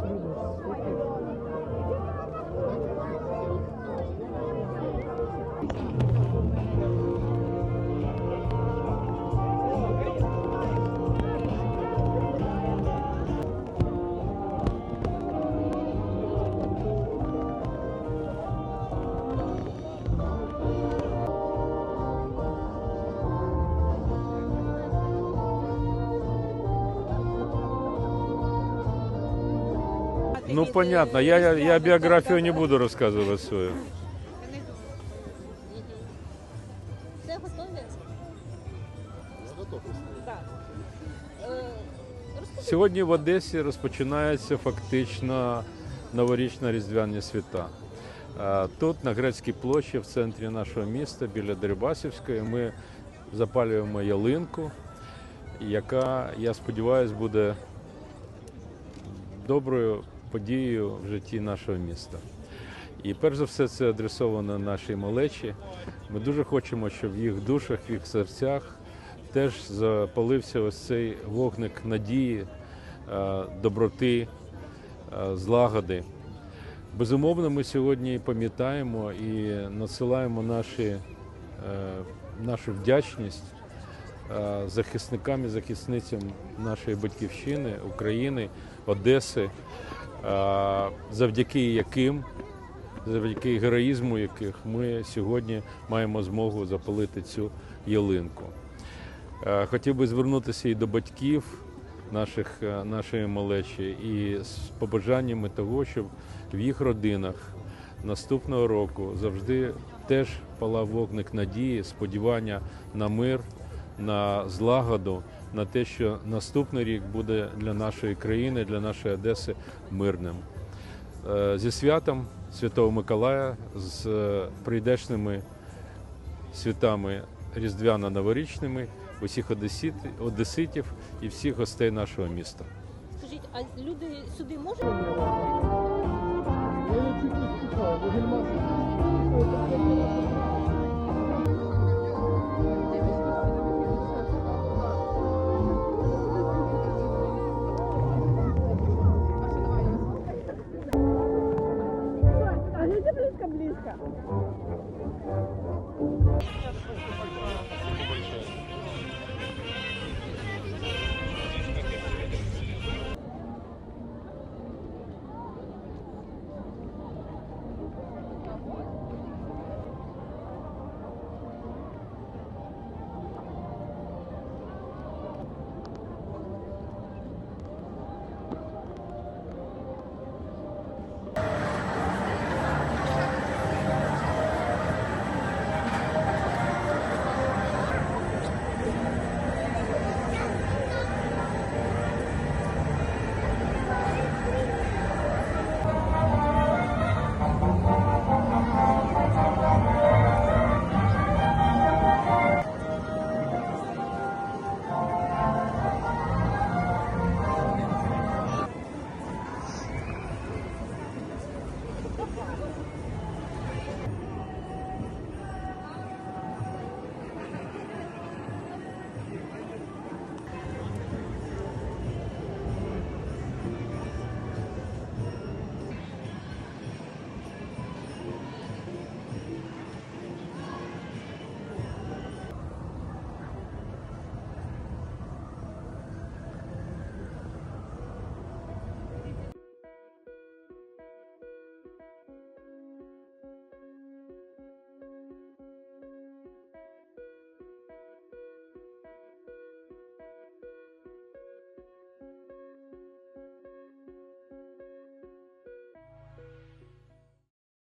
Thank you. Ну понятно, я, я, я биографию не буду рассказывать свою. Все готові? Е, Сьогодні в Одесі розпочинається фактично новорічна різдвяні свята. Е, Тут, на Грецькій площі, в центрі нашого міста, біля Дерибасівської, ми запалюємо ялинку, яка, я сподіваюся, буде доброю подією в житті нашого міста. І перш за все це адресовано нашій малечі. Ми дуже хочемо, щоб в їх душах, в їх серцях теж запалився ось цей вогник надії, е, доброти, е, злагоди. Безумовно, ми сьогодні пам'ятаємо і надсилаємо наші, е, нашу вдячність захисникам і захисницям нашої батьківщини, України, Одеси, завдяки яким, завдяки героїзму яких ми сьогодні маємо змогу запалити цю ялинку. Е, Хотів би звернутися і до батьків наших, е, нашої малечі, і з побажаннями того, щоб в їх родинах наступного року завжди теж палав вогник надії, сподівання на мир, на злагоду, на те, що наступний рік буде для нашої країни, для нашої Одеси мирним. Е, Зі святом Святого Миколая, з е, прийдешними святами різдвяно-новорічними усіх одесит, одеситів і всіх гостей нашого міста. скажіть, а люди сюди можуть?